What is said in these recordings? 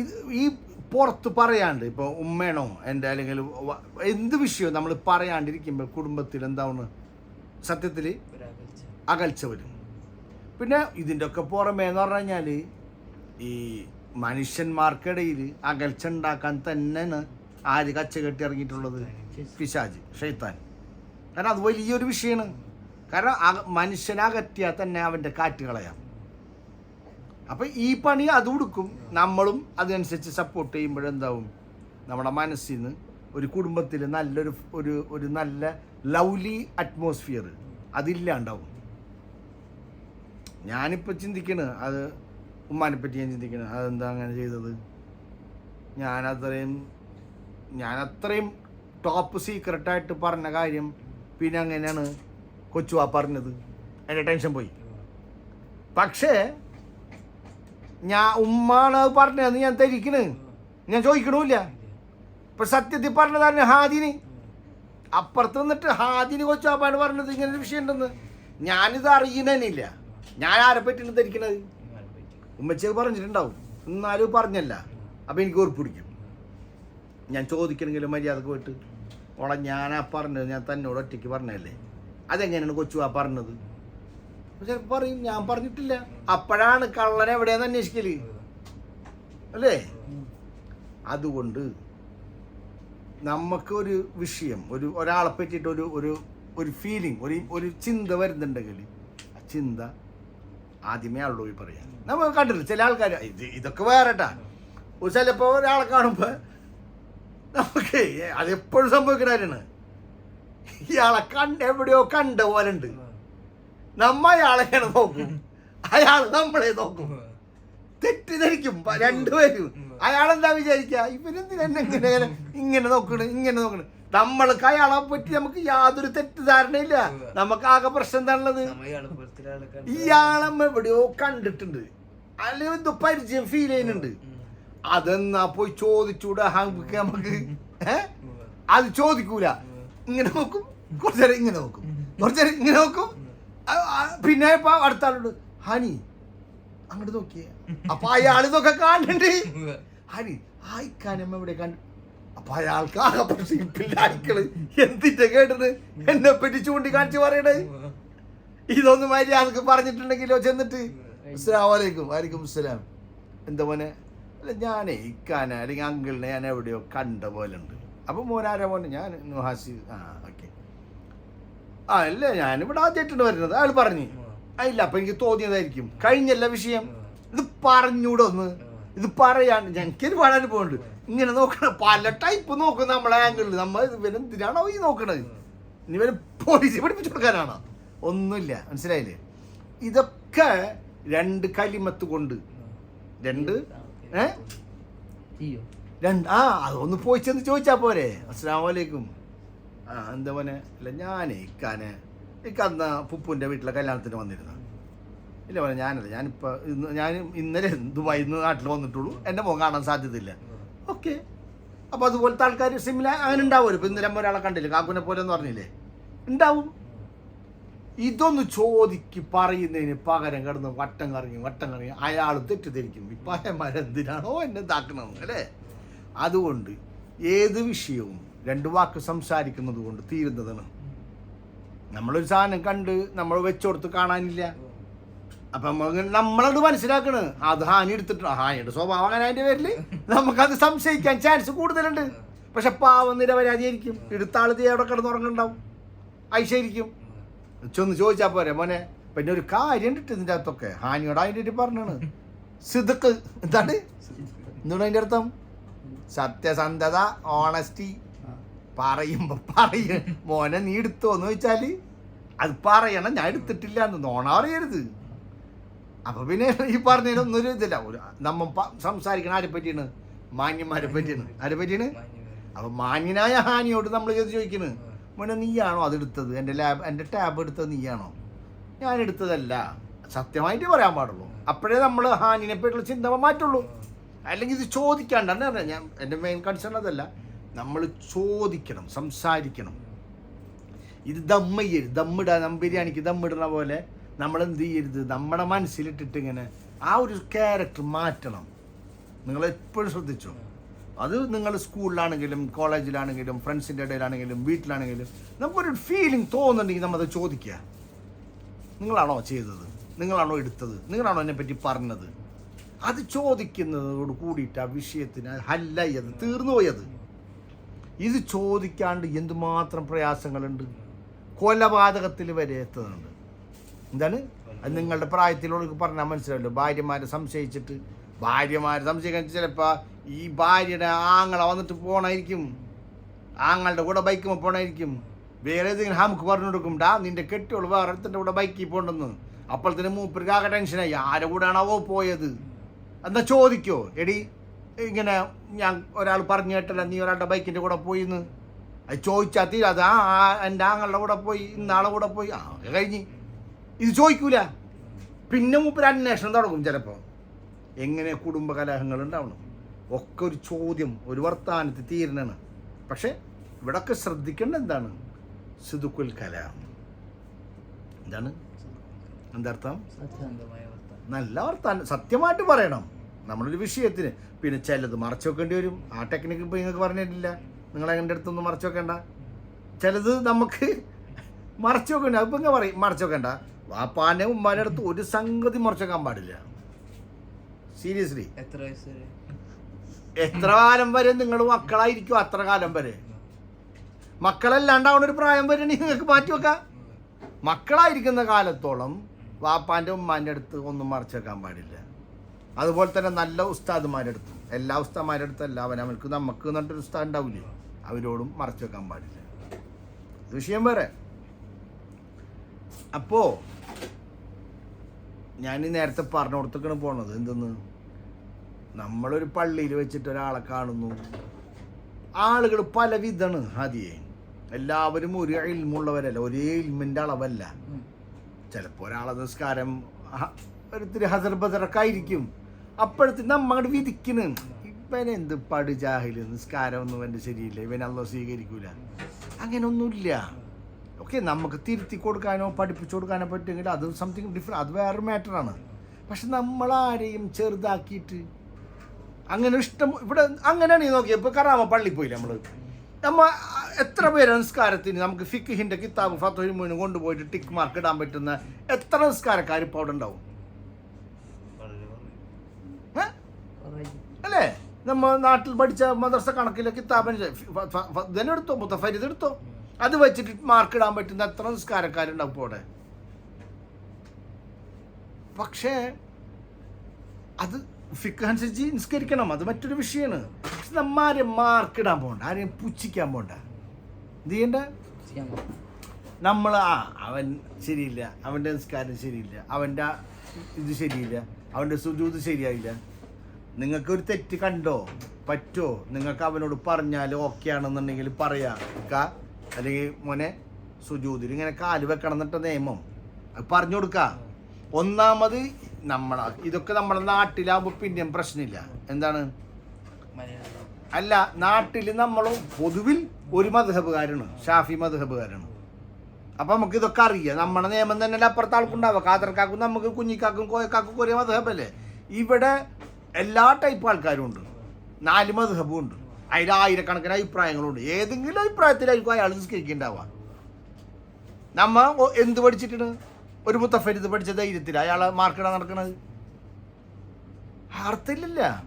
ഇത് ഈ പുറത്ത് പറയാണ്ട് ഇപ്പോൾ ഉമ്മേണോ എന്റെ അല്ലെങ്കിൽ എന്ത് വിഷയവും നമ്മൾ പറയാണ്ടിരിക്കുമ്പോൾ കുടുംബത്തിൽ എന്താണ് സത്യത്തിൽ അകൽച്ച വരും. പിന്നെ ഇതിന്റെ ഒക്കെ പുറമേ എന്ന് പറഞ്ഞു കഴിഞ്ഞാൽ ഈ മനുഷ്യന്മാർക്കിടയിൽ അകൽച്ച ഉണ്ടാക്കാൻ തന്നെയാണ് ആര് കച്ച കെട്ടി ഇറങ്ങിയിട്ടുള്ളത്? പിശാജ് ഷെയ്ത്താൻ. കാരണം അത് വലിയൊരു വിഷയമാണ്. കാരണം മനുഷ്യനകറ്റിയാൽ തന്നെ അവന്റെ കാറ്റ് കളയാം. അപ്പം ഈ പണി അത് കൊടുക്കും നമ്മളും അതിനനുസരിച്ച് സപ്പോർട്ട് ചെയ്യുമ്പോഴെന്താവും നമ്മുടെ മനസ്സിൽ നിന്ന് ഒരു കുടുംബത്തിൽ നല്ലൊരു ഒരു ഒരു നല്ല ലവ്ലി അറ്റ്മോസ്ഫിയർ അതില്ലാണ്ടാവും. ഞാനിപ്പോൾ ചിന്തിക്കണ് അത് ഉമ്മാനെ പറ്റി ഞാൻ ചിന്തിക്കണ് അതെന്താ അങ്ങനെ ചെയ്തത്? ഞാനത്രയും ഞാനത്രയും ടോപ്പ് സീക്രട്ടായിട്ട് പറഞ്ഞ കാര്യം പിന്നെ അങ്ങനെയാണ് കൊച്ചുവാ പറഞ്ഞത്. എന്റെ ടെൻഷൻ പോയി. പക്ഷേ ഞാൻ ഉമ്മാണ് അത് പറഞ്ഞതെന്ന് ഞാൻ ധരിക്കണ്. ഞാൻ ചോദിക്കണമില്ല ഇപ്പൊ സത്യത്തിൽ പറഞ്ഞതാണ് ഹാദിന്. അപ്പുറത്ത് നിന്നിട്ട് ഹാദിന് കൊച്ചാപ്പാണ് പറഞ്ഞത് ഇങ്ങനെ ഒരു വിഷയം ഉണ്ടെന്ന് ഞാനിത് അറിയുന്നതിനില്ല ഞാൻ ആരെ പറ്റിയാണ് ധരിക്കണത്? ഉമ്മച്ചത് പറഞ്ഞിട്ടുണ്ടാവും. എന്നാലും പറഞ്ഞല്ല. അപ്പം എനിക്ക് ഉറപ്പ് ഞാൻ ചോദിക്കണമെങ്കിലും മര്യാദയ്ക്ക് പോയിട്ട് ഓളെ ഞാനാ പറഞ്ഞത് ഞാൻ തന്നോട് ഒറ്റയ്ക്ക് പറഞ്ഞതല്ലേ? അതെങ്ങനെയാണ് കൊച്ചു ആ പറഞ്ഞത്? ചിലപ്പോൾ പറയും ഞാൻ പറഞ്ഞിട്ടില്ല. അപ്പോഴാണ് കള്ളൻ എവിടെയാന്ന് അന്വേഷിക്കൽ. അല്ലേ? അതുകൊണ്ട് നമുക്ക് ഒരു വിഷയം ഒരു ഒരാളെ പറ്റിയിട്ട് ഒരു ഒരു ഒരു ഫീലിംഗ് ഒരു ഒരു ചിന്ത വരുന്നുണ്ടെങ്കിൽ ആ ചിന്ത ആദ്യമേ ആളോട് പോയി പറയാം. നമ്മൾ കണ്ടില്ല ചില ആൾക്കാർ ഇത് ഇതൊക്കെ വേറെട്ടാ. ഒരു ചിലപ്പോൾ ഒരാളെ കാണുമ്പോൾ നമുക്ക് അതെപ്പോഴും സംഭവിക്കുന്ന കാര്യമാണ്. ഇയാളെ കണ്ട് എവിടെയോ കണ്ട പോലെ ഉണ്ട് നമ്മ അയാളെയാണ് നോക്കും. അയാൾ നമ്മളെ നോക്കും. തെറ്റിദ്ധരിക്കും രണ്ടുപേരും. അയാളെന്താ വിചാരിക്കുക ഇവരെന്തിനാ ഇങ്ങനെ ഇങ്ങനെ നോക്കണ് ഇങ്ങനെ നോക്കണ്. നമ്മൾക്ക് അയാളെ പറ്റി നമുക്ക് യാതൊരു തെറ്റിദ്ധാരണയില്ല. നമുക്ക് ആകെ പ്രശ്നം എന്താണുള്ളത്? ഇയാളെ എവിടെയോ കണ്ടിട്ടുണ്ട്. അല്ലെങ്കിൽ എന്തോ പരിചയം ഫീൽ ചെയ്യുന്നുണ്ട്. അതെന്നാ പോയി ചോദിച്ചൂടെ നമുക്ക്? അത് ചോദിക്കൂല. ഇങ്ങനെ നോക്കും. കുറച്ചേരം ഇങ്ങനെ നോക്കും. കുറച്ചേരം ഇങ്ങനെ നോക്കും. പിന്നെ ഇപ്പൊ അടുത്ത ആളുണ്ട് ഹനി അങ്ങോട്ട് നോക്കിയേ. അപ്പൊ അയാൾ ഇതൊക്കെ കാണുന്നുണ്ട്. ഹനി ആയിക്കാനമ്മ എവിടെ കണ്ടു അപ്പൊ അയാൾക്ക് ആകെ അയക്കൾ എന്തിന്റെ കേട്ടത് എന്നെ പറ്റി ചൂണ്ടിക്കാണിച്ച് പറയണേ. ഇതൊന്നും ആൾക്ക് പറഞ്ഞിട്ടുണ്ടെങ്കിലോ ചെന്നിട്ട്? അസ്സലാമലൈക്കും വലൈക്കും അസ്സലാം. എന്താ മോനെ? അല്ല ഞാനേ ഇക്കാന അല്ലെങ്കിൽ അങ്കിളിനെ ഞാൻ എവിടെയോ കണ്ട പോലെ ഉണ്ട്. അപ്പൊ മോനാരാ മോനെ? ഞാൻ നുഹാസി ആ ഓക്കെ. ആ അല്ല ഞാനിവിടെ ആദ്യമായിട്ടാണ് വരുന്നത്. അയാൾ പറഞ്ഞു ഇല്ല അപ്പൊ എനിക്ക് തോന്നിയതായിരിക്കും. കഴിഞ്ഞല്ല വിഷയം. ഇത് പറഞ്ഞൂടെ ഒന്ന്. ഇത് പറയാണ്ട് ഞങ്ങൾക്കൊരു പാടാൻ പോകുന്നുണ്ട് ഇങ്ങനെ നോക്കണം പല ടൈപ്പ് നോക്കും നമ്മളെ ആംഗിളിൽ നമ്മൾ ഇവനെന്തിനാണോ ഈ നോക്കണത്? ഇനി ഇവന് പോലീസ് പഠിപ്പിച്ചു കൊടുക്കാനാണോ? ഒന്നുമില്ല. മനസ്സിലായില്ലേ? ഇതൊക്കെ രണ്ട് കലിമത്ത് കൊണ്ട്. രണ്ട് ഏ? രണ്ട് ആ അതൊന്ന് പോയി ചെന്ന് ചോദിച്ചാ പോരെ. അസ്സാം വലൈക്കും ആ എന്താ ഞാനേ ഇക്കാനെ. ഇക്കന്ന് പുപ്പുവിന്റെ വീട്ടിലെ കല്യാണത്തിന് വന്നിരുന്നു. ഇല്ല മോനെ ഞാനല്ല. ഞാനിപ്പോൾ ഇന്ന് ഞാൻ ഇന്നലെ ദുബായി നിന്ന് നാട്ടിൽ വന്നിട്ടുള്ളൂ. എന്റെ മുഖം കാണാൻ സാധ്യതയില്ല. ഓക്കെ. അപ്പോൾ അതുപോലത്തെ ആൾക്കാർ സിമില അങ്ങനെ ഉണ്ടാവുമല്ലോ ഇപ്പോൾ ഇന്നലെ ഒരാളെ കണ്ടില്ല? കാക്കുനെ പോലെ എന്ന് പറഞ്ഞില്ലേ? ഉണ്ടാവും. ഇതൊന്ന് ചോദിക്ക് പറയുന്നതിന് പകരം കിടന്ന് വട്ടം കറങ്ങി വട്ടം കറങ്ങി അയാൾ തെറ്റിദ്ധരിക്കും. ഇപ്പം അയമാരെന്തിനാണോ എന്നെ ഇതാക്കണമെന്ന് അല്ലേ? അതുകൊണ്ട് ഏത് വിഷയവും രണ്ട് വാക്ക് സംസാരിക്കുന്നത് കൊണ്ട് തീരുന്നതാണ്. നമ്മളൊരു സാധനം കണ്ട് നമ്മൾ വെച്ചോടുത്ത് കാണാനില്ല. അപ്പൊ നമ്മ- നമ്മളത് മനസ്സിലാക്കണ്. അത് ഹാനി എടുത്തിട്ട് ഹാനിയുടെ സ്വഭാവം അങ്ങനെ അതിന്റെ പേരിൽ നമുക്കത് സംശയിക്കാൻ ചാൻസ് കൂടുതലുണ്ട്. പക്ഷെ പാവം നിരപരാധിയായിരിക്കും. എടുത്താൾ തീ അവിടെ കിടന്നുറങ്ങുണ്ടാവും ഐശായിരിക്കും ചൊന്ന് ചോദിച്ചാൽ പോരെ മോനെ? പിന്നെ ഒരു കാര്യം ഉണ്ട് ഇതിന്റെ അകത്തൊക്കെ. ഹാനിയോട് അതിന്റെ പറഞ്ഞാണ്. സിദക്ക് എന്താണ്? എന്താണ് അതിന്റെ അർത്ഥം? സത്യസന്ധത ഓണസ്റ്റി പറയുമ്പോ പറയ. മോനെ നീ എടുത്തോന്ന് ചോദിച്ചാൽ അത് പറയണം ഞാൻ എടുത്തിട്ടില്ല എന്ന് നോണ അറിയരുത് അപ്പൊ പിന്നെ ഈ പറഞ്ഞതിനൊന്നും ഒരു ഇതില്ല. ഒരു നമ്മ സംസാരിക്കണ ആരെ പറ്റിയാണ്? മാന്യന്മാരെ പറ്റിയാണ്. ആരെ പറ്റിയാണ്? അപ്പൊ മാന്യനായ ഹാനിയോട് നമ്മൾ ചോദിക്കണ്. മോനെ നീയാണോ അത് എടുത്തത്? എന്റെ ലാബ് എന്റെ ടാബ് എടുത്തത് നീയാണോ? ഞാൻ എടുത്തതല്ല. സത്യമായിട്ട് പറയാൻ പാടുള്ളൂ. അപ്പോഴേ നമ്മൾ ഹാനിനെ പറ്റിയുള്ള ചിന്ത മാറ്റുള്ളൂ. അല്ലെങ്കിൽ ഇത് ചോദിക്കാണ്ടാണ് ഞാൻ എന്റെ മെയിൻ കൺസേൺ അതല്ല. നമ്മൾ ചോദിക്കണം സംസാരിക്കണം. ഇത് ദമ്മ ചെയ്യരുത് ദമ്മിടാ ദം ബിരിയാണിക്ക് ദമ്മിടുന്ന പോലെ നമ്മൾ എന്ത് ചെയ്യരുത് നമ്മുടെ മനസ്സിലിട്ടിട്ട് ഇങ്ങനെ ആ ഒരു ക്യാരക്ടർ മാറ്റണം. നിങ്ങൾ എപ്പോഴും ശ്രദ്ധിച്ചു? അത് നിങ്ങൾ സ്കൂളിലാണെങ്കിലും കോളേജിലാണെങ്കിലും ഫ്രണ്ട്സിന്റെ ഇടയിലാണെങ്കിലും വീട്ടിലാണെങ്കിലും നമുക്കൊരു ഫീലിംഗ് തോന്നുന്നുണ്ടെങ്കിൽ നമ്മളത് ചോദിക്കുക. നിങ്ങളാണോ ചെയ്തത്? നിങ്ങളാണോ എടുത്തത്? നിങ്ങളാണോ എന്നെ പറ്റി പറഞ്ഞത്? അത് ചോദിക്കുന്നതോട് കൂടിയിട്ട് ആ വിഷയത്തിന് ഹല്ലായി അത് തീർന്നു പോയത്. ഇത് ചോദിക്കാണ്ട് എന്തുമാത്രം പ്രയാസങ്ങളുണ്ട്? കൊലപാതകത്തിൽ വരെ എത്തുന്നുണ്ട്. എന്താണ്? അത് നിങ്ങളുടെ പ്രായത്തിലുള്ളവർക്ക് പറഞ്ഞാൽ മനസ്സിലാവല്ലോ ഭാര്യമാരെ സംശയിച്ചിട്ട് ഭാര്യമാരെ സംശയിക്കാൻ ചിലപ്പോൾ ഈ ഭാര്യയുടെ ആങ്ങളെ വന്നിട്ട് പോണായിരിക്കും. ആങ്ങളുടെ കൂടെ ബൈക്കുമ്പോൾ പോണായിരിക്കും. വേറെ ഏതെങ്കിലും നമുക്ക് പറഞ്ഞു കൊടുക്കും ഡാ നിന്റെ കെട്ടിയോൾ വേറെ ഒരുത്തന്റെ കൂടെ ബൈക്കിൽ പോകണ്ടെന്ന് അപ്പോഴത്തേന് മൂപ്പർക്ക് ആകെ ടെൻഷനായി ആരുടെ കൂടെയാണാവോ പോയത്? എന്നാ ചോദിക്കോ? എടി ഇങ്ങനെ ഞാൻ ഒരാൾ പറഞ്ഞു കേട്ടല്ല നീ ഒരാളുടെ ബൈക്കിന്റെ കൂടെ പോയി എന്ന് അത് ചോദിച്ചാൽ തീരെ. അത് ആ എന്റെ ആങ്ങളുടെ കൂടെ പോയി ഇന്നാളെ കൂടെ പോയി ആ കഴിഞ്ഞ്. ഇത് ചോദിക്കൂല. പിന്നെ മൂപ്പര് അന്വേഷണം തുടങ്ങും ചിലപ്പോൾ എങ്ങനെ കുടുംബ കലഹങ്ങൾ ഉണ്ടാവണം? ഒക്കെ ഒരു ചോദ്യം ഒരു വർത്തമാനത്തിൽ തീരണാണ് പക്ഷേ ഇവിടൊക്കെ ശ്രദ്ധിക്കേണ്ട എന്താണ്? സിതുക്കുൽ കല. എന്താണ്? എന്താർത്ഥം നല്ല വർത്താനം. സത്യമായിട്ട് പറയണം. നമ്മളൊരു വിഷയത്തിന്. പിന്നെ ചിലത് മറച്ചു വെക്കേണ്ടി വരും. ആ ടെക്നിക്ക് ഇപ്പോൾ നിങ്ങൾക്ക് പറഞ്ഞിട്ടില്ല. നിങ്ങൾ എന്റെ അടുത്തൊന്നും മറച്ചു വെക്കേണ്ട. ചിലത് നമുക്ക് മറച്ചു വെക്കണ്ട. അപ്പം ഇങ്ങനെ പറയും മറച്ചു വെക്കേണ്ട. ആ പാന്റെ ഉമ്മാന്റെ അടുത്ത് ഒരു സംഗതി മറച്ചു വെക്കാൻ പാടില്ല. സീരിയസ്ലി എത്ര വയസ്സ് വരെ? എത്ര കാലം വരെ നിങ്ങൾ മക്കളായിരിക്കും അത്ര കാലം വരെ? മക്കളല്ലാണ്ടാവുന്ന ഒരു പ്രായം വരെ നിങ്ങൾക്ക് മാറ്റി വെക്കാം. മക്കളായിരിക്കുന്ന കാലത്തോളം വാപ്പാന്റെ ഉമ്മാന്റെ അടുത്ത് ഒന്നും മറച്ചു വെക്കാൻ പാടില്ല. അതുപോലെ തന്നെ നല്ല ഉസ്താദ്മാരെടുത്ത്. എല്ലാ ഉസ്താദ്മാരെടുത്ത് എല്ലാ അല്ല അവൻ അവർക്ക് നമുക്ക് എന്നിട്ടൊരു ഉസ്താദ് ഉണ്ടാവില്ലേ അവരോടും മറച്ചു വെക്കാൻ പാടില്ല. വിഷയം വേറെ. അപ്പോ ഞാൻ ഈ നേരത്തെ പറഞ്ഞു കൊടുത്തേക്കാണ് പോണത്. എന്തെന്ന്? നമ്മളൊരു പള്ളിയിൽ വെച്ചിട്ട് ഒരാളെ കാണുന്നു. ആളുകൾ പലവിധാണ് ആദ്യേ. എല്ലാവരും ഒരു ഇൽമുള്ളവരല്ല ഒരേ ഇൽമിന്റെ അളവല്ല. ചിലപ്പോൾ ഒരാളെ നിസ്കാരം ഒരിത്തിരി ഹസർ ബസറൊക്കെ ആയിരിക്കും. അപ്പോഴത്തെ നമ്മുടെ വിധിക്കണ്. ഇവൻ എന്ത് പട് ജാഹിൽ നിസ്കാരം ഒന്നും എന്റെ ശരിയില്ല. ഇവൻ അല്ലോ സ്വീകരിക്കൂല. അങ്ങനെ ഒന്നുമില്ല ഓക്കെ നമുക്ക് തിരുത്തി കൊടുക്കാനോ പഠിപ്പിച്ചു കൊടുക്കാനോ പറ്റുമെങ്കിൽ അത് സംതിങ് ഡിഫറെ അത് വേറൊരു മാറ്ററാണ് പക്ഷെ നമ്മളാരെയും ചെറുതാക്കിയിട്ട് അങ്ങനെ ഇഷ്ടം ഇവിടെ അങ്ങനെയാണ് ഈ നോക്കിയത് ഇപ്പോൾ കറാമ പള്ളി പോയില്ല നമ്മൾ നമ്മ എത്ര പേര് നിസ്കാരത്തിന്? നമുക്ക് ഫിക്കിഹിന്റെ കിതാബ് ഫത്തുഹിമുവിന് കൊണ്ടുപോയിട്ട് ടിക്ക് മാർക്ക് ഇടാൻ പറ്റുന്ന എത്ര നിസ്കാരക്കാർ ഇപ്പോൾ അവിടെ ഉണ്ടാവും വളരെ കുറവ്. ഏ? കുറവായി. അല്ലേ? നമ്മൾ നാട്ടിൽ പഠിച്ച മദർസ കണക്കിലെ കിതാബിന് ഇതന്നെ എടുത്തോ? മുത്തഫരിത് എടുത്തോ? അത് വെച്ചിട്ട് മാർക്ക് ഇടാൻ പറ്റുന്ന എത്ര നിസ്കാരക്കാരുണ്ടാവും ഇപ്പോൾ അവിടെ? പക്ഷേ അത് ഫിക്ക് അനുസരിച്ച് നിസ്കരിക്കണം. അത് മറ്റൊരു വിഷയമാണ് പക്ഷെ നമ്മ ആരെയും മാർക്ക് ഇടാൻ പോകണ്ട ആരെയും പുച്ഛിക്കാൻ പോകണ്ട എന്ത് ചെയ്യണ്ട? നമ്മൾ ആ അവൻ ശരിയില്ല. അവന്റെ നിസ്കാരം ശരിയില്ല. അവന്റെ ഇത് ശരിയില്ല. അവന്റെ സുജൂത് ശരിയായില്ല. നിങ്ങൾക്കൊരു തെറ്റ് കണ്ടോ? പറ്റോ? നിങ്ങൾക്ക് അവനോട് പറഞ്ഞാൽ ഓക്കെ ആണെന്നുണ്ടെങ്കിൽ പറയാ. അല്ലെങ്കിൽ മോനെ സുജൂതിൽ ഇങ്ങനെ കാൽ വെക്കണം എന്നിട്ട നിയമം. അത് പറഞ്ഞു കൊടുക്ക. ഒന്നാമത് നമ്മളാ ഇതൊക്കെ നമ്മുടെ നാട്ടിലാകുമ്പോൾ പിന്നെയും പ്രശ്നമില്ല. എന്താണ്? അല്ല നാട്ടിൽ നമ്മൾ പൊതുവിൽ ഒരു മധുഹബുകാരാണ്. ഷാഫി മധുഹബുകാരാണ്. അപ്പം നമുക്ക് ഇതൊക്കെ അറിയാം. നമ്മുടെ നിയമം തന്നെ അപ്പുറത്തെ ആൾക്കുണ്ടാവുക. കാതർക്കാക്കും നമുക്ക് കുഞ്ഞിക്കാക്കും കോയക്കാക്കും ഒരേ മധുഹബല്ലേ? ഇവിടെ എല്ലാ ടൈപ്പ് ആൾക്കാരും ഉണ്ട്. നാല് മധുഹബും ഉണ്ട്. അതിൽ ആയിരക്കണക്കിന് അഭിപ്രായങ്ങളുണ്ട്. ഏതെങ്കിലും അഭിപ്രായത്തിലായിരിക്കും അയാൾ നിസ്കരിക്കുന്നുണ്ടാവുക നമ്മ എന്ത് പഠിച്ചിട്ടുണ്ട്? ഒരു മുത്തഫരിത് പഠിച്ച ധൈര്യത്തിൽ അയാളെ മാർക്കിടാൻ നടക്കണത്. അർത്ഥമില്ല.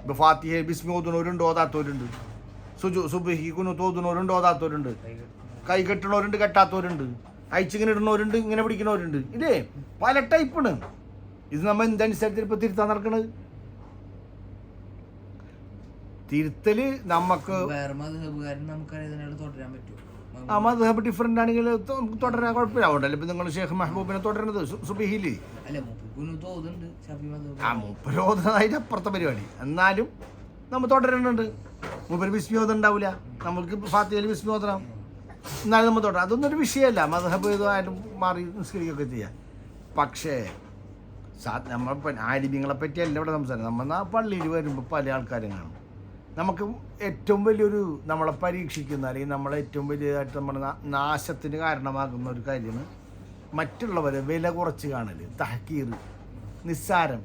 ഇപ്പൊ ഫാത്തിഹ ബിസ്മി ഓതുന്നവരുണ്ട്? ഓതാത്തവരുണ്ട്. സുജു സുബഹി കുനു തോതുന്നവരുണ്ട് ഓതാത്തവരുണ്ട്. കൈ കെട്ടണവരുണ്ട് കെട്ടാത്തവരുണ്ട്. അയച്ചിങ്ങനെ ഇടുന്നവരുണ്ട് ഇങ്ങനെ പിടിക്കുന്നവരുണ്ട്. ഇല്ലേ? പല ടൈപ്പാണ് ഇത് നമ്മ എന്തനുസരിച്ച് ഇപ്പൊ തിരുത്താൻ നടക്കണത്? തിരുത്തൽ നമുക്ക് ആ മധുഹബ് ഡിഫറെന്റ് ആണെങ്കിൽ നമുക്ക് തുടരാൻ കുഴപ്പമില്ല. അതുകൊണ്ടല്ലേ ഇപ്പം നിങ്ങൾ ഷേഖ് മെഹബൂബിനെ തുടരുന്നത് സു- അല്ല മുപ്പിക്കുന്നു തോന്നുന്നുണ്ട് ഷാഫി മതഹബ് ആ മുപ്പരോധനായിട്ട് അപ്പുറത്തെ പരിപാടി. എന്നാലും നമ്മൾ തുടരുന്നുണ്ട് മുപ്പര് വിസ്മയോധം ഉണ്ടാവില്ല നമുക്ക് ഫാത്തിയിൽ വിസ്മയോധനം എന്നാലും നമ്മൾ തുടരാം. അതൊന്നും ഒരു വിഷയമല്ല മധുഹബ് ഇതായിട്ട് മാറി നിസ്കരിക്കുകയൊക്കെ ചെയ്യാം പക്ഷേ സാ നമ്മൾ ആലിമ്യങ്ങളെ പറ്റിയല്ല ഇവിടെ സംസാരം. നമ്മൾ ആ പള്ളിയിൽ വരുമ്പോൾ പല ആൾക്കാരും കാണും. നമുക്ക് ഏറ്റവും വലിയൊരു നമ്മളെ പരീക്ഷിക്കുന്ന അല്ലെങ്കിൽ നമ്മളെ ഏറ്റവും വലിയതായിട്ട് നമ്മുടെ നാശത്തിന് കാരണമാകുന്ന ഒരു കാര്യമാണ് മറ്റുള്ളവരെ വില കുറച്ച് കാണൽ തഹക്കീർ നിസ്സാരം.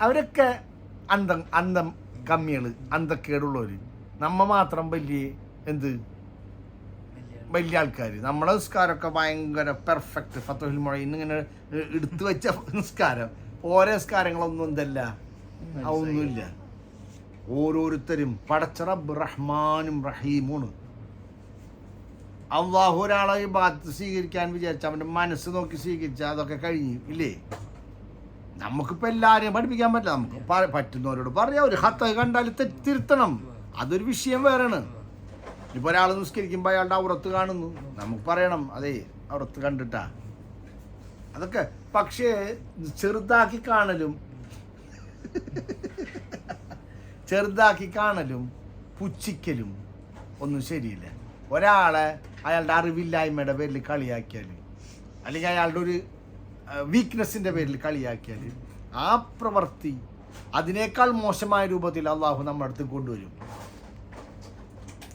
അവരൊക്കെ അന്തം അന്തം കമ്മികൾ അന്തക്കേടുള്ളവർ നമ്മ മാത്രം വലിയ എന്ത് വലിയ ആൾക്കാർ നമ്മളെ നിസ്കാരമൊക്കെ ഭയങ്കര പെർഫെക്റ്റ് ഫത്തുൽ മൊഴയിന്ന് ഇങ്ങനെ എടുത്തു വെച്ച നിസ്കാരം. ഓരോ നിസ്കാരങ്ങളൊന്നും എന്തല്ല അതൊന്നുമില്ല. ഓരോരുത്തരും പടച്ച റബ് റഹ്മാനും റഹീമുമാണ്. അള്ളാഹു ഒരാളെ ഈ ബാത്ത് സ്വീകരിക്കാൻ വിചാരിച്ച അവന്റെ മനസ്സ് നോക്കി സ്വീകരിച്ച അതൊക്കെ കഴിഞ്ഞു ഇല്ലേ? നമുക്കിപ്പോൾ എല്ലാവരെയും പഠിപ്പിക്കാൻ പറ്റില്ല. നമുക്ക് പറ്റുന്നവരോട് പറയാം. ഒരു ഹത്ത കണ്ടാൽ തിരുത്തണം അതൊരു വിഷയം വേറെയാണ്. ഇപ്പൊ ഒരാൾ നിസ്കരിക്കുമ്പോൾ അയാളുടെ അവിടത്ത് കാണുന്നു. നമുക്ക് പറയണം അതെ അവിടത്ത് കണ്ടിട്ടാ. അതൊക്കെ പക്ഷേ ചെറുതാക്കി കാണലും ചെറുതാക്കി കാണലും പുച്ഛിക്കലും ഒന്നും ശരിയില്ല. ഒരാളെ അയാളുടെ അറിവില്ലായ്മയുടെ പേരിൽ കളിയാക്കിയാൽ അല്ലെങ്കിൽ അയാളുടെ ഒരു വീക്ക്നെസ്സിന്റെ പേരിൽ കളിയാക്കിയാൽ ആ പ്രവൃത്തി അതിനേക്കാൾ മോശമായ രൂപത്തിൽ അള്ളാഹു നമ്മുടെ അടുത്ത് കൊണ്ടുവരും.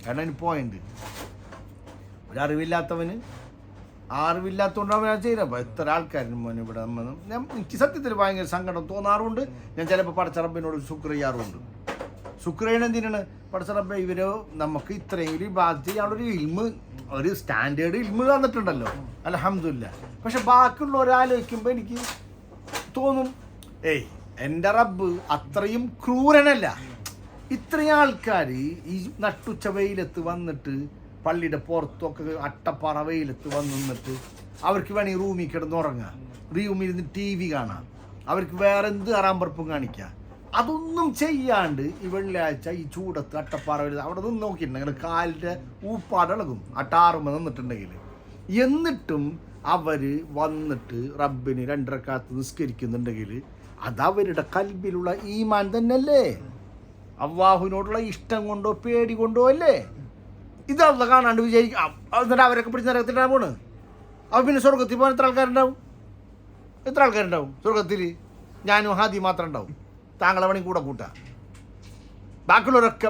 കാരണം അതിന് പോയിന്റ് ഒരറിവില്ലാത്തവന് ആ അറിവില്ലാത്തതുകൊണ്ടാണ് ഞാൻ ചെയ്യുന്നത് അപ്പോൾ എത്ര ആൾക്കാരും മോനെ ഇവിടെ നമ്മൾ ഞാൻ എനിക്ക് സത്യത്തിൽ ഭയങ്കര സങ്കടം തോന്നാറുണ്ട്. ഞാൻ ചിലപ്പോൾ പടച്ചറബിനോട് ശുക്ർ ചെയ്യാറുണ്ട്. ചെയ്യണ എന്തിനാണ്? പടച്ചറബ ഇവർ നമുക്ക് ഇത്രയെങ്കിലും ബാധിച്ച് ചെയ്യാനുള്ളൊരു ഇൽമ് ഒരു സ്റ്റാൻഡേർഡ് ഇൽമ് തന്നിട്ടുണ്ടല്ലോ. അലഹമില്ല പക്ഷെ ബാക്കിയുള്ള ഒരാലോചിക്കുമ്പോൾ എനിക്ക് തോന്നും ഏയ് എന്റെ റബ്ബ് അത്രയും ക്രൂരനല്ല. ഇത്രയും ആൾക്കാർ ഈ നട്ടുച്ച വെയിലത്ത് വന്നിട്ട് പള്ളിയുടെ പുറത്തൊക്കെ അട്ടപ്പാറ വെയിലത്ത് വന്ന് നിന്നിട്ട് അവർക്ക് വേണമെങ്കിൽ റൂമിൽ കിടന്ന് ഉറങ്ങാം. റൂമിൽ ഇരുന്ന് ടി വി കാണാം. അവർക്ക് വേറെ എന്ത് അറാമ്പറപ്പും കാണിക്കാം? അതൊന്നും ചെയ്യാണ്ട് ഈ വെള്ളിയാഴ്ച ഈ ചൂടത്ത് അട്ടപ്പാറ വെയിലത്ത് അവിടെ നിന്ന് നോക്കിയിട്ടുണ്ടെങ്കിൽ കാലിന്റെ ഊപ്പാടിളകും ആ ടാറുമ്പ നിന്നിട്ടുണ്ടെങ്കിൽ. എന്നിട്ടും അവർ വന്നിട്ട് റബ്ബിന് രണ്ടരക്കാലത്ത് നിസ്കരിക്കുന്നുണ്ടെങ്കിൽ അതവരുടെ കൽബിലുള്ള ഈമാൻ തന്നെയല്ലേ? അള്ളാഹുവിനോടുള്ള ഇഷ്ടം കൊണ്ടോ പേടി കൊണ്ടോ അല്ലേ? ഇത് ഇതല്ല കാണാണ്ട് വിചാരിക്കും. എന്നിട്ട് അവരൊക്കെ പിടിച്ച് നരകത്തിലാണ് പോണ്. അവ പിന്നെ സ്വർഗത്തിൽ പോകാൻ എത്ര ആൾക്കാരുണ്ടാവും? എത്ര ആൾക്കാരുണ്ടാവും സ്വർഗത്തിൽ ഞാനും ഹാദി മാത്രം ഉണ്ടാവും. താങ്കളെ പണി കൂടെ കൂട്ടാ. ബാക്കിയുള്ളവരൊക്കെ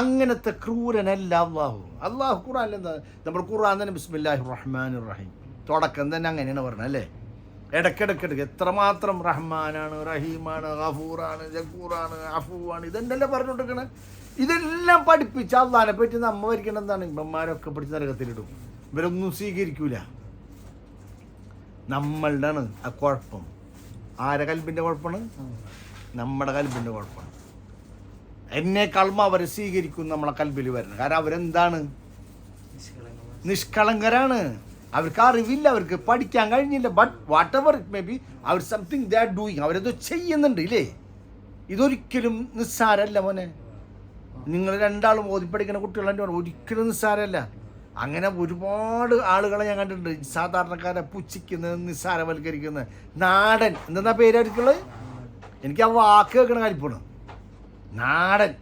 അങ്ങനത്തെ ക്രൂരനല്ല അള്ളാഹു. അള്ളാഹു ഖുറാൻ എന്താ നമ്മൾ ഖുറാൻ തന്നെ ബിസ്മില്ലാഹി റഹ്മാൻ റഹീം. തുടക്കം തന്നെ അങ്ങനെയാണ് പറഞ്ഞത് അല്ലേ? ഇടയ്ക്കിടയ്ക്കിടയ്ക്ക് എത്രമാത്രം റഹ്മാനാണ് റഹീമാണ് ഗഫൂറാണ് ജക്കൂറാണ് അഫൂവാണ് ഇതെന്തല്ലേ പറഞ്ഞുകൊണ്ടിരിക്കണേ? ഇതെല്ലാം പഠിപ്പിച്ച് അള്ളഹാനെ പറ്റി നമ്മ വരിക്കണം എന്താണ്? ഇമ്മന്മാരൊക്കെ പിടിച്ച് നരകത്തിലിടും. ഇവരൊന്നും സ്വീകരിക്കൂല. നമ്മളുടെയാണ് ആ കുഴപ്പം. ആരെ കൽപ്പിന്റെ കുഴപ്പമാണ്? നമ്മുടെ കൽപ്പിന്റെ കുഴപ്പമാണ്. എന്നെക്കാളും അവരെ സ്വീകരിക്കും നമ്മളെ കൽബിൽ വരണം കാരണം അവരെന്താണ്? നിഷ്കളങ്കരാണ്. അവർക്ക് അറിവില്ല അവർക്ക് പഠിക്കാൻ കഴിഞ്ഞില്ല. But whatever it may be our something they are doing അവരെന്തോ ചെയ്യുന്നുണ്ട് ഇല്ലേ? ഇതൊരിക്കലും നിസ്സാരമല്ല മോനെ. നിങ്ങൾ രണ്ടാളും ഓതിപ്പടിക്കുന്ന കുട്ടികളെന്റെ ഒരിക്കലും നിസ്സാരമല്ല. അങ്ങനെ ഒരുപാട് ആളുകളെ ഞാൻ കണ്ടിട്ടുണ്ട്. സാധാരണക്കാരെ പുച്ഛിക്കുന്നത് നിസ്സാരവൽക്കരിക്കുന്നത്. നാടൻ. എന്താ പേരായിരിക്കുള്ളത്? എനിക്ക് ആ വാക്ക് കേൾക്കണ കാര്യപ്പോണ് നാടൻ.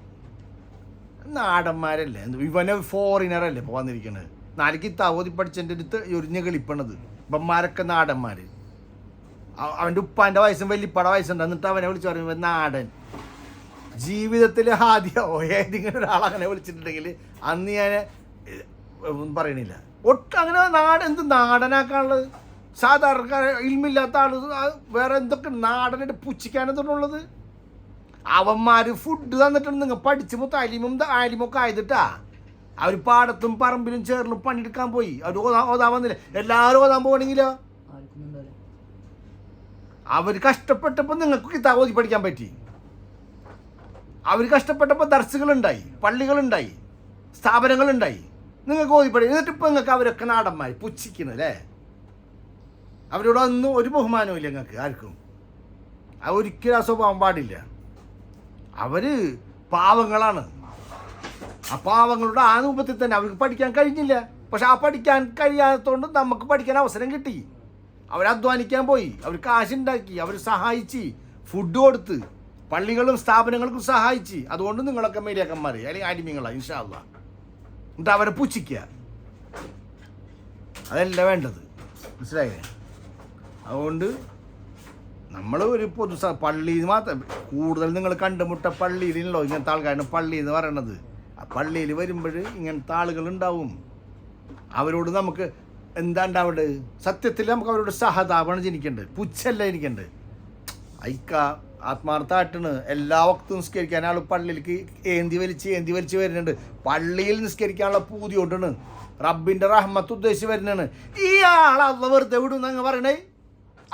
നാടന്മാരല്ലേ? ഇവനെ ഫോറിനറല്ലേ ഇപ്പോൾ വന്നിരിക്കുന്നത് നാലിക്ക് തവതി പഠിച്ചതിന്റെ അടുത്ത് ഒരിഞ്ഞ കളിപ്പണത്. ഇവന്മാരൊക്കെ നാടന്മാർ അവന്റെ ഉപ്പാന്റെ വയസ്സും വല്യപ്പാടെ വയസ്സുണ്ട് എന്നിട്ട് അവനെ വിളിച്ച് പറയുമ്പോൾ "ഇവൻ നാടൻ. ജീവിതത്തിൽ ആദ്യമോ ഏതെങ്കിലും ഒരാൾ അങ്ങനെ വിളിച്ചിട്ടുണ്ടെങ്കിൽ അന്ന് ഞാൻ ഒന്നും പറയണില്ല. ഒട്ട് അങ്ങനെ നാട് എന്ത് നാടനാക്കാനുള്ളത്? സാധാരണക്കാർ ഇൽമില്ലാത്ത ആൾ വേറെ എന്തൊക്കെ നാടനായിട്ട് പുച്ഛിക്കാനെന്തുള്ളത് അവന്മാർ ഫുഡ് തന്നിട്ടുണ്ട്. നിങ്ങൾ പഠിച്ചു മൊത്തം അലിമും ആലിമൊക്കെ ആയതിട്ടാ. അവർ പാടത്തും പറമ്പിലും ചേർന്ന് പണിയെടുക്കാൻ പോയി. അവർ ഓതാ ഓതാൻ വന്നില്ല? എല്ലാവരും ഓതാൻ പോകണമെങ്കിലോ അവർ കഷ്ടപ്പെട്ടപ്പോൾ നിങ്ങൾക്ക് കിതാബ് ഓതി പഠിക്കാൻ പറ്റി. അവർ കഷ്ടപ്പെട്ടപ്പോൾ ദർസുകളുണ്ടായി പള്ളികളുണ്ടായി സ്ഥാപനങ്ങളുണ്ടായി. നിങ്ങൾക്ക് ഓതി പഠിക്കും എന്നിട്ട് ഇപ്പം നിങ്ങൾക്ക് അവരൊക്കെ നാടന്മാർ പുച്ഛിക്കുന്നു അല്ലേ? അവരോട് ഒന്നും ഒരു ബഹുമാനവും ഇല്ല നിങ്ങൾക്ക് ആർക്കും. ഒരിക്കലും ആ സ്വഭാവം പാടില്ല. അവർ പാവങ്ങളാണ്. ആ പാവങ്ങളുടെ ആ തന്നെ അവർക്ക് പഠിക്കാൻ കഴിഞ്ഞില്ല. പക്ഷെ ആ പഠിക്കാൻ കഴിയാത്തതുകൊണ്ട് നമുക്ക് പഠിക്കാൻ അവസരം കിട്ടി. അവർ അധ്വാനിക്കാൻ പോയി അവർ കാശുണ്ടാക്കി അവർ സഹായിച്ച് ഫുഡ് കൊടുത്ത് പള്ളികളും സ്ഥാപനങ്ങൾക്കും സഹായിച്ച്. അതുകൊണ്ട് നിങ്ങളൊക്കെ മേരിയാക്കന്മാർ അല്ലെങ്കിൽ ഇൻഷാ ഇൻഷാല്ല എന്നിട്ട് അവരെ പുച്ഛിക്കുക അതല്ല വേണ്ടത്. മനസ്സിലായില്ലേ? അതുകൊണ്ട് നമ്മൾ ഒരു പൊതു പള്ളിയിൽ മാത്രം കൂടുതൽ നിങ്ങൾ കണ്ടുമുട്ട പള്ളിയിലുണ്ടോ ഇങ്ങനത്തെ ആൾക്കാരാണ് പള്ളി എന്ന് പറയണത്. പള്ളിയിൽ വരുമ്പോൾ ഇങ്ങനത്തെ ആളുകളുണ്ടാവും. അവരോട് നമുക്ക് എന്താ ഉണ്ടാവേണ്ടത് സത്യത്തിൽ നമുക്ക് അവരോട് സഹതാപമാണ് ജനിക്കേണ്ടത്. പുച്ഛല്ല ജനിക്കേണ്ടത്. ഐക്ക ആത്മാർത്ഥമായിട്ടാണ് എല്ലാ വക്തും നിസ്കരിക്കാൻ ആൾ പള്ളിയിലേക്ക് ഏന്തി വലിച്ച് ഏന്തി വലിച്ച് വരുന്നുണ്ട്. പള്ളിയിൽ നിസ്കരിക്കാനുള്ള പൂതി കൊണ്ടാണ്. റബ്ബിന്റെ റഹ്മത്ത് ഉദ്ദേശിച്ച് വരുന്നതാണ്. ഈ ആളെ അള്ള വെറുതെ വിടും എന്നങ്ങ് പറയണേ?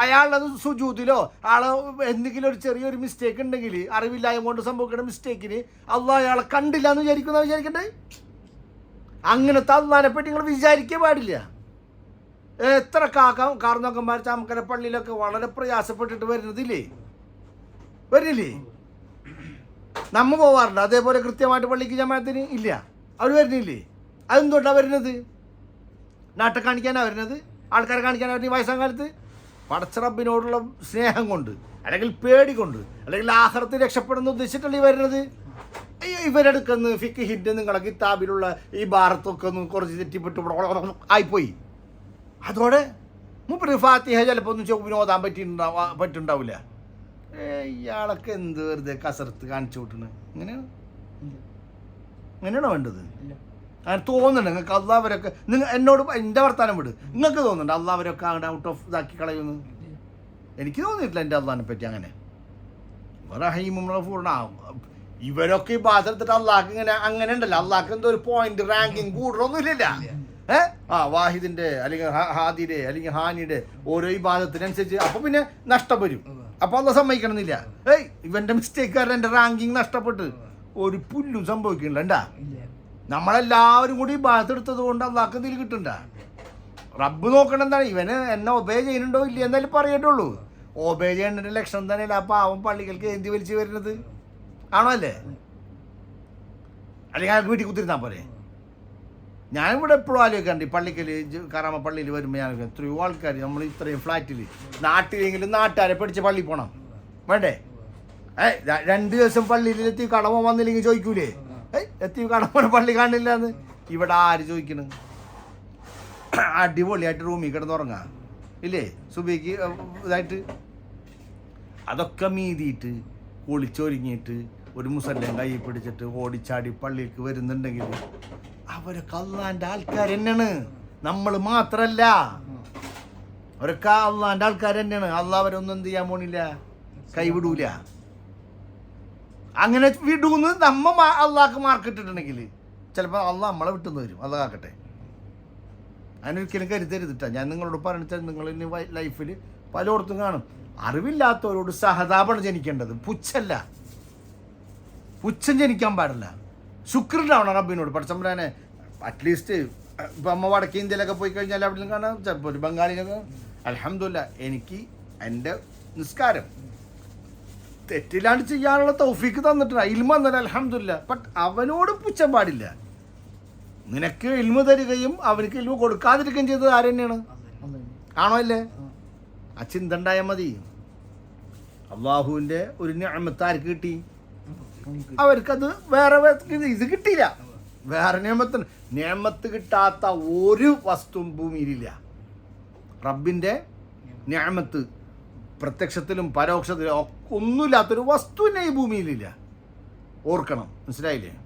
അയാളുടെ സുജൂതിലോ ആളെ എന്തെങ്കിലും ഒരു ചെറിയൊരു മിസ്റ്റേക്ക് ഉണ്ടെങ്കിൽ അറിവില്ലായ്മ കൊണ്ട് സംഭവിക്കുന്ന മിസ്റ്റേക്കിന് അള്ള അയാളെ കണ്ടില്ല എന്ന് വിചാരിക്കുന്ന വിചാരിക്കണ്ടേ? അങ്ങനത്തെ അള്ളാനെ പറ്റി നിങ്ങൾ വിചാരിക്കേ പാടില്ല. എത്ര കാക്ക കാർന്നോക്കന്മാർ ചാമക്കര പള്ളിയിലൊക്കെ വളരെ പ്രയാസപ്പെട്ടിട്ട് വരുന്നതില്ലേ? വരുന്നില്ലേ നമ്മ പോവാറുണ്ട്? അതേപോലെ കൃത്യമായിട്ട് പള്ളിക്ക് ജമാഅത്തിന് ഇല്ല. അവർ വരുന്നില്ലേ? അതെന്തുകൊണ്ടാണ് വരുന്നത്? നാട്ടെ കാണിക്കാനാണ് വരുന്നത്? ആൾക്കാരെ കാണിക്കാനാണ് വരുന്നത് വയസ്സാം കാലത്ത്? പടച്ച റബ്ബിനോടുള്ള സ്നേഹം കൊണ്ട് അല്ലെങ്കിൽ പേടി കൊണ്ട് അല്ലെങ്കിൽ ആഹ്റത്ത് രക്ഷപ്പെടുന്ന ഉദ്ദേശിച്ചിട്ടല്ലേ വരുന്നത്? ഇവരെടുക്കുന്ന ഫിക്ക് ഹിറ്റ് നിങ്ങളെ കിതാബിലുള്ള ഈ ഭാരത്തൊക്കെ ഒന്ന് കുറച്ച് തെറ്റിപ്പെട്ട് ആയിപ്പോയി. അതോടെ മുപ്പര് ഫാത്തിഹ ചിലപ്പോൾ ഒന്നും ചൊവ്വിന് ഓതാൻ പറ്റിയിട്ടുണ്ടാവാ പറ്റുണ്ടാവില്ല ഇയാളൊക്കെ എന്ത് വെറുതെ കസരത്ത് കാണിച്ചു വിട്ടണ്. ഇങ്ങനെയാണ് ഇങ്ങനെയാണോ വേണ്ടത്? അങ്ങനെ തോന്നുന്നുണ്ട്. നിങ്ങൾക്ക് അള്ളാവരൊക്കെ നിങ്ങൾ എന്നോട് എന്റെ വർത്താനം വിട്. നിങ്ങൾക്ക് തോന്നുന്നുണ്ട് അള്ളാവരൊക്കെ അങ്ങനെ ഔട്ട് ഓഫ് ഇതാക്കി കളയുന്നു? ഇല്ല എനിക്ക് തോന്നിയിട്ടില്ല എന്റെ അള്ളാഹിനെ പറ്റി അങ്ങനെ. റഹീമും ഇവരൊക്കെ ഈ ബാധെടുത്തിട്ട് അള്ളാഹ് ഇങ്ങനെ അങ്ങനെ ഉണ്ടല്ലോ. അള്ളാഹ് എന്തോ ഒരു പോയിന്റ് റാങ്കിങ് കൂടുതലൊന്നും ഇല്ലല്ല ഏഹ് ആ വാഹിദിന്റെ അല്ലെങ്കിൽ ഹാദിയുടെ അല്ലെങ്കിൽ ഹാനിയുടെ ഓരോ ഈ ബാധത്തിനനുസരിച്ച് അപ്പൊ പിന്നെ നഷ്ടം വരും. അപ്പൊ അള്ള സമ്മതിക്കണമെന്നില്ല. ഏയ് ഇവന്റെ മിസ്റ്റേക്ക് കാരണം എന്റെ റാങ്കിങ് നഷ്ടപ്പെട്ട് ഒരു പുല്ലും സംഭവിക്കണില്ല ഇല്ല. നമ്മളെല്ലാവരും കൂടി ബാധെടുത്തത് കൊണ്ട് അള്ളാഹ്ക്ക് ഇതിൽ കിട്ടണ്ട. റബ്ബ് നോക്കണം എന്താണ്? ഇവന് എന്നെ ഒബേ ചെയ്യുന്നുണ്ടോ ഇല്ല എന്നാലും പറയട്ടുള്ളൂ ഒബേ ചെയ്യേണ്ട ലക്ഷണം തന്നെയല്ല ആ പാവം പള്ളികൾക്ക് എന്തി വലിച്ചു വരുന്നത്? ആണോ അല്ലേ? അല്ലെങ്കിൽ അയാൾക്ക് വീട്ടിൽ കുത്തിരുന്നാൽ പോരെ? ഞാനിവിടെ എപ്പോഴും ആലോചിക്കാറുണ്ട് ഈ പള്ളിക്കൽ കറാമ പള്ളിയിൽ വരുമ്പോൾ ഞാൻ എത്രയോ ആൾക്കാർ നമ്മൾ ഇത്രയും ഫ്ലാറ്റിൽ നാട്ടിലെങ്കിലും നാട്ടുകാരെ പഠിച്ച് പള്ളി പോകണം വേണ്ടേ? ഏ രണ്ട് ദിവസം പള്ളിയിലെത്തി കടമ വന്നില്ലെങ്കിൽ ചോദിക്കൂലേ? എത്തി കടമ പള്ളി കാണില്ല എന്ന് ഇവിടെ ആര് ചോദിക്കണ്? അടിപൊളിയായിട്ട് റൂമിൽ കിടന്നുറങ്ങാം ഇല്ലേ സുബിക്ക് ഇതായിട്ട്. അതൊക്കെ മീതിയിട്ട് കുളിച്ചൊരുങ്ങിയിട്ട് ഒരു മുസല്ലം കൈ പിടിച്ചിട്ട് ഓടിച്ചാടി പള്ളിക്ക് വരുന്നുണ്ടെങ്കിൽ അവരൊക്കെ അള്ളാന്റെ ആൾക്കാർ തന്നെയാണ്. നമ്മൾ മാത്രല്ല. അവരൊക്കെ അള്ളാന്റെ ആൾക്കാർ തന്നെയാണ്. അള്ളാഹ് അവരൊന്നും എന്ത് ചെയ്യാൻ പോണില്ല? കൈവിടൂല. അങ്ങനെ വിടൂന്ന് നമ്മ അള്ളാഹ് മാർക്കിട്ടിട്ടുണ്ടെങ്കിൽ ചിലപ്പോൾ അള്ളാഹ് നമ്മളെ വിട്ടുന്ന് വരും. അള്ളാഹ് ആക്കട്ടെ അതിനൊരിക്കലും കരുതരുതിട്ടാ. ഞാൻ നിങ്ങളോട് പറഞ്ഞാൽ നിങ്ങൾ ഇനി ലൈഫിൽ പലയിടത്തും കാണും. അറിവില്ലാത്തവരോട് സഹതാപമാണ് ജനിക്കേണ്ടത്. പുച്ഛല്ല. പുച്ഛം ജനിക്കാൻ പാടില്ല. ശുക്രനാവണം റബ്ബിനോട്. പഠിച്ചമ്പരാനെ അറ്റ്ലീസ്റ്റ് ഇപ്പം അമ്മ വടക്കേ ഇന്ത്യയിലൊക്കെ പോയി കഴിഞ്ഞാൽ അവിടെ കാണാം. ചിലപ്പോൾ ഒരു ബംഗാളിലൊക്കെ അലഹമില്ല എനിക്ക് എന്റെ നിസ്കാരം. തെറ്റില്ലാണ്ട് ചെയ്യാനുള്ള തൗഫീക്ക് തന്നിട്ടുണ്ട്. ഇൽമ തന്നിട്ട് അലഹമില്ല ബട്ട് അവനോട് പുച്ഛം പാടില്ല. നിനക്ക് ഇൽമ തരികയും അവനക്ക് ഇൽമ കൊടുക്കാതിരിക്കുകയും ചെയ്തത് ആര് തന്നെയാണ്? ആണോ അല്ലേ? ആ ചിന്ത ഉണ്ടായാൽ മതി. അള്ളാഹുവിന്റെ ഒരു ഞാമത്ത് ആർക്ക് കിട്ടി? അവർക്കത് വേറെ ഇത് കിട്ടിയില്ല. വേറെ നിയമത്തിന് നിയമത്ത് കിട്ടാത്ത ഒരു വസ്തു ഭൂമിയിലില്ല. റബ്ബിന്റെ ഞാമത്ത് പ്രത്യക്ഷത്തിലും പരോക്ഷത്തിലും ഒന്നുമില്ലാത്തൊരു വസ്തുവിനെ ഈ ഭൂമിയിലില്ല. ഓർക്കണം. മനസ്സിലായില്ലേ?